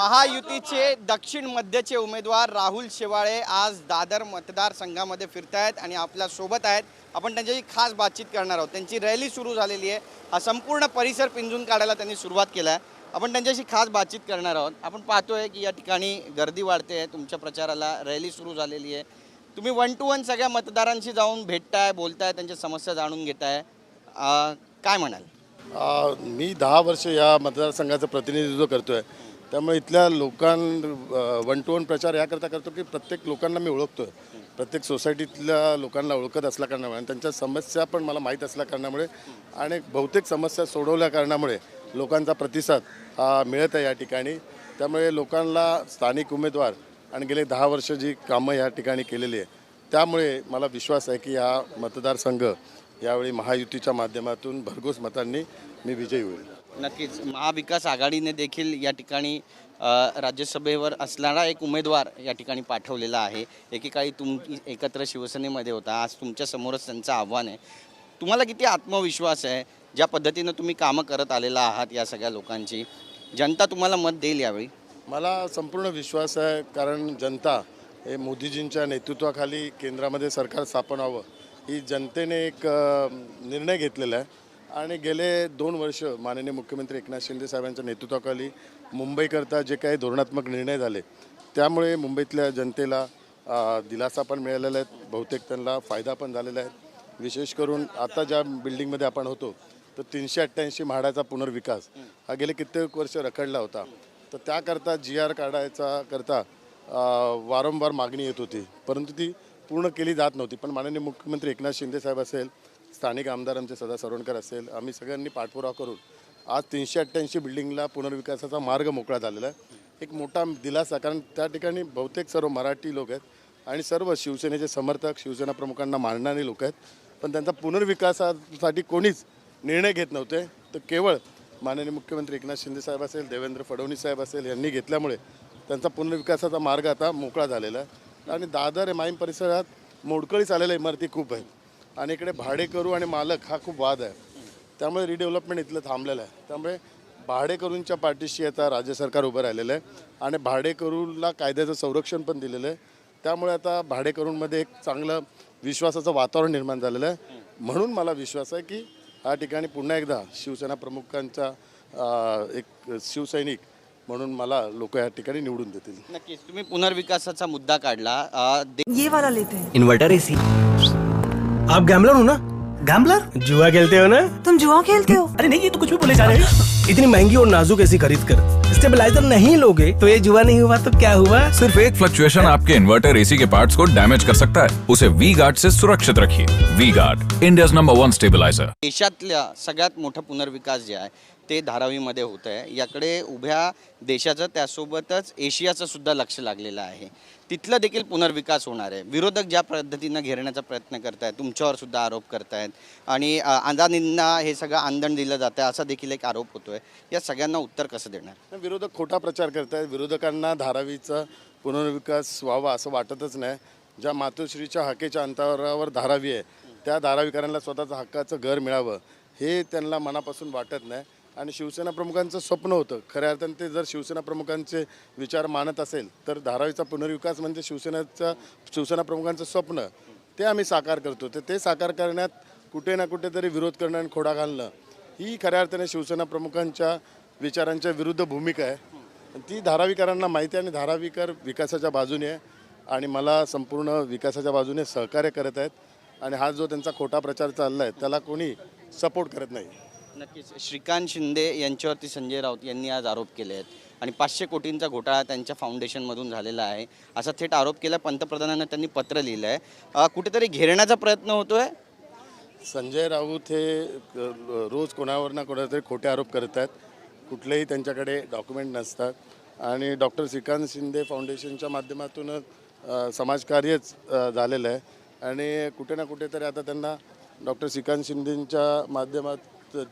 महायुतीचे दक्षिण मध्यचे उमेदवार राहुल शेवाळे आज दादर मतदारसंघामध्ये फिरतायत आणि आपल्यासोबत आहेत. आपण त्यांच्याशी खास बातचीत करणार आहोत. त्यांची रॅली सुरू झालेली आहे. हा संपूर्ण परिसर पिंजून काढायला त्यांनी सुरुवात केला आहे आपण त्यांच्याशी खास बातचीत करणार आहोत. आपण पाहतोय की या ठिकाणी गर्दी वाढते आहे. तुमच्या प्रचाराला रॅली सुरू झालेली आहे. तुम्ही वन टू वन सगळ्या मतदारांशी जाऊन भेटताय बोलताय त्यांच्या समस्या जाणून घेताय. काय म्हणाल? मी दहा वर्ष या मतदारसंघाचं प्रतिनिधित्व करतो आहे त्यामुळे इथल्या लोकां वन टू वन प्रचार याकरता करतो की प्रत्येक लोकांना मी ओळखतो आहे प्रत्येक सोसायटीतल्या लोकांना ओळखत असल्या कारणामुळे आणि त्यांच्या समस्या पण मला माहीत असल्या कारणामुळे आणि बहुतेक समस्या सोडवल्या कारणामुळे लोकांचा प्रतिसाद हा मिळत आहे या ठिकाणी. त्यामुळे लोकांना स्थानिक उमेदवार आणि गेले दहा वर्ष जी कामं या ठिकाणी केलेली आहे त्यामुळे मला विश्वास आहे की हा मतदारसंघ यावेळी महायुतीच्या माध्यमातून भरघोस मतांनी मी विजयी होईल. नक्कीच. महाविकास आघाडीने देखील या ठिकाणी राज्यसभेवर असणारा एक उमेदवार या ठिकाणी पाठवलेला आहे. एकेकाळी तुम एकत्र शिवसेनेमध्ये होता. आज तुमच्या समोरच त्यांचं आव्हान आहे. तुम्हाला किती आत्मविश्वास आहे? ज्या पद्धतीनं तुम्ही कामं करत आलेला आहात या सगळ्या लोकांची. जनता तुम्हाला मत देईल यावेळी. मला संपूर्ण विश्वास आहे. कारण जनता हे मोदीजींच्या नेतृत्वाखाली केंद्रामध्ये सरकार स्थापन व्हावं. ही जनतेने एक निर्णय घेतलेला आहे. आणि गेले दोन वर्ष माननीय मुख्यमंत्री एकनाथ शिंदे साहेबांच्या नेतृत्वाखाली मुंबईकरता जे काही धोरणात्मक निर्णय झाले त्यामुळे मुंबईतल्या जनतेला दिलासा पण मिळालेला आहे बहुतेक त्यांना फायदा पण झालेला आहे. विशेष करून आता ज्या बिल्डिंगमध्ये आपण होतो तर तीनशे अठ्ठ्याऐंशी म्हाडाचा पुनर्विकास हा गेले कित्येक वर्ष रखडला होता. तर त्याकरता जी आर काढायचा करता वारंवार मागणी येत होती परंतु ती पूर्ण केली जात नव्हती. पण माननीय मुख्यमंत्री एकनाथ शिंदे साहेब असेल स्थानिक आमदार आमचे सदा सरवणकर असेल आम्ही सगळ्यांनी पाठपुरावा करून आज तीनशे अठ्ठ्याऐंशी बिल्डिंगला पुनर्विकासाचा मार्ग मोकळा झालेला आहे. एक मोठा दिलासा कारण त्या ठिकाणी बहुतेक सर्व मराठी लोक आहेत आणि सर्व शिवसेनेचे समर्थक शिवसेना प्रमुखांना मानणारे लोक आहेत. पण त्यांचा पुनर्विकासासाठी कोणीच निर्णय घेत नव्हते. तर केवळ माननीय मुख्यमंत्री एकनाथ शिंदे साहेब असेल देवेंद्र फडणवीस साहेब असेल यांनी घेतल्यामुळे त्यांचा पुनर्विकासाचा मार्ग आता मोकळा झालेला आहे. आणि दादर माहीम परिसरात मोडकळीस आलेल्या इमारती खूप आहेत. आणि इकडे भाडेकरू आणि मालक हा खूप वाद आहे. त्यामुळे रिडेव्हलपमेंट इथलं थांबलेलं आहे. त्यामुळे भाडेकरूंच्या पाठीशी आता राज्य सरकार उभं राहिलेलं आहे आणि भाडेकरूला कायद्याचं संरक्षण पण दिलेलं आहे. त्यामुळे आता भाडेकरूंमध्ये एक चांगलं विश्वासाचं वातावरण निर्माण झालेलं आहे. म्हणून मला विश्वास आहे की या ठिकाणी पुन्हा एकदा शिवसेना प्रमुखांचा एक शिवसैनिक म्हणून मला लोक या ठिकाणी निवडून देतील. नक्कीच. तुम्ही पुनर्विकासाचा मुद्दा काढला. अ, दे- ये वाला लेते इन्वर्टर एसी आप गैम्बलर हो ना? गैम्बलर जुआ खेलते हो ना? तुम जुआ खेलते हो? अरे नहीं ये तो कुछ भी बोले जा रहे हैं। इतनी महँगी और नाजुक ऐसी खरीद कर। स्टेबलाइजर नहीं लोगे तो ये जुआ नहीं हुआ तो क्या हुआ? सिर्फ़ एक फ्लक्चुएशन आपके इन्वर्टर एसी के पार्ट्स को डैमेज कर सकता है। उसे वी गार्ड से सुरक्षित रखिए। V Guard India number one stabiliser देशातल्या सगळ्यात मोठा पुनर्विकास जे आहे ते धारावीमध्ये होत आहे. याकडे उभ्या देशाचं त्यासोबतच एशियाचं सुद्धा लक्ष लागलेलं आहे. तिथलं देखील पुनर्विकास होणार आहे. विरोधक ज्या पद्धतीनं घेरण्याचा प्रयत्न करत तुमच्यावर सुद्धा आरोप करत आहेत आणि अ, हे सगळं आंदण दिलं जातं असा देखील एक आरोप होतोय. या सगळ्यांना उत्तर कसं देणार? विरोधक खोटा प्रचार करत आहेत विरोधकांना धारावीचा पुनर्विकास व्हावा असं वाटतच नाही. ज्या मातोश्रीच्या हकेच्या अंतरावर धारावी आहे त्या धारावीकरांना स्वतःचं हक्काचं घर मिळावं हे त्यांना मनापासून वाटत नाही. आणि शिवसेना प्रमुखांचं स्वप्न होतं. खऱ्या अर्थाने ते जर शिवसेना प्रमुखांचे विचार मानत असेल तर धारावीचा पुनर्विकास म्हणजे शिवसेनेचा शिवसेना प्रमुखांचं स्वप्न ते आम्ही साकार करतो. तर ते साकार करण्यात कुठे ना कुठेतरी विरोध करणं आणि खोडा घालणं ही खऱ्या अर्थाने शिवसेना प्रमुखांच्या विचारांच्या विरुद्ध भूमिका आहे. ती धारावीकरांना माहिती आहे आणि धारावीकर विकासाच्या बाजूने आहे आणि मला संपूर्ण विकासाच्या बाजूने सहकार्य करत आहेत. आणि हा जो त्यांचा खोटा प्रचार चालला आहे त्याला कोणी सपोर्ट करत नाही. नक्कीच. श्रीकांत शिंदे यांच्यावरती संजय राऊत यांनी आज आरोप केले आहेत. आणि पाचशे कोटींचा घोटाळा त्यांच्या फाउंडेशनमधून झालेला आहे. असा थेट आरोप केला पंतप्रधानांना त्यांनी पत्र लिहिलं आहे कुठेतरी घेरण्याचा प्रयत्न होतो आहे संजय राऊत हे रोज कोणावर ना कोणातरी खोटे आरोप करत आहेत. कुठलेही त्यांच्याकडे डॉक्युमेंट नसतात. आणि डॉक्टर श्रीकांत शिंदे फाउंडेशनच्या माध्यमातूनच समाजकार्यच झालेलं आहे. आणि कुठे ना कुठेतरी आता त्यांना डॉक्टर श्रीकांत शिंदेंच्या माध्यमात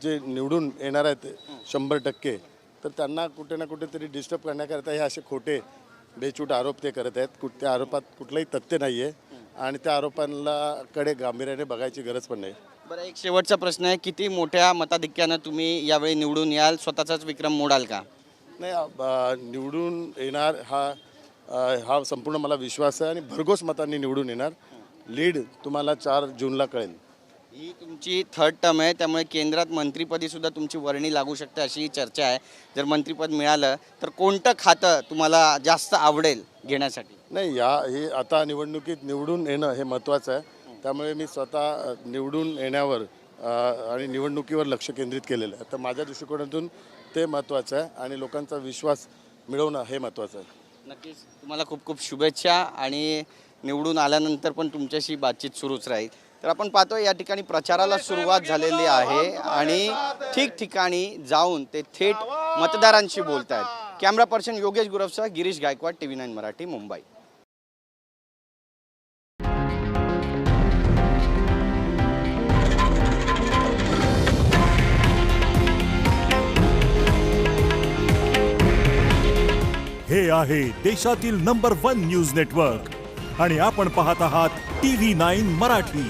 जे निवडून येणार आहेत शंभर टक्के तर त्यांना कुठे ना कुठेतरी डिस्टर्ब करण्याकरता हे असे खोटे बेचूट आरोप ते करत आहेत. कुठ त्या आरोपात कुठलंही तथ्य नाही आहे आणि त्या आरोपांना कडे गांभीर्याने बघायची गरज पण नाही. बरं एक शेवटचा प्रश्न आहे किती मोठ्या मताधिक्यानं तुम्ही यावेळी निवडून याल? स्वतःचाच विक्रम मोडाल का? नाही निवडून येणार हा हा संपूर्ण मला विश्वास आहे आणि भरघोस मतांनी निवडून येणार. लीड तुम्हाला चार जूनला कळेल. ही तुमची थर्ड टर्म आहे त्यामुळे केंद्रात मंत्रीपदी सुद्धा तुमची वर्णी लागू शकते अशी चर्चा आहे. जर मंत्रीपद मिळालं तर कोणतं खातं तुम्हाला जास्त आवडेल घेण्यासाठी? नाही या हे आता निवडणुकीत निवडून येणं हे महत्त्वाचं आहे. त्यामुळे मी स्वतः निवडून येण्यावर आणि निवडणुकीवर लक्ष केंद्रित केलेलं आहे. तर माझ्या दृष्टिकोनातून ते महत्त्वाचं आहे आणि लोकांचा विश्वास मिळवणं हे महत्त्वाचं आहे. नक्कीच. तुम्हाला खूप खूप शुभेच्छा आणि निवडून आल्यानंतर पण तुमच्याशी बातचीत सुरूच राहील. तर आपण पाहतो या ठिकाणी प्रचाराला सुरुवात झालेली आहे आणि ठिकठिकाणी जाऊन ते थेट मतदारांशी बोलत आहेत camera person Yogesh गुरवसह Girish Gaikwad T V nine Marathi Mumbai. हे आहे देशातील नंबर वन न्यूज नेटवर्क आणि आपण पाहत आहात टी व्ही नाईन मराठी.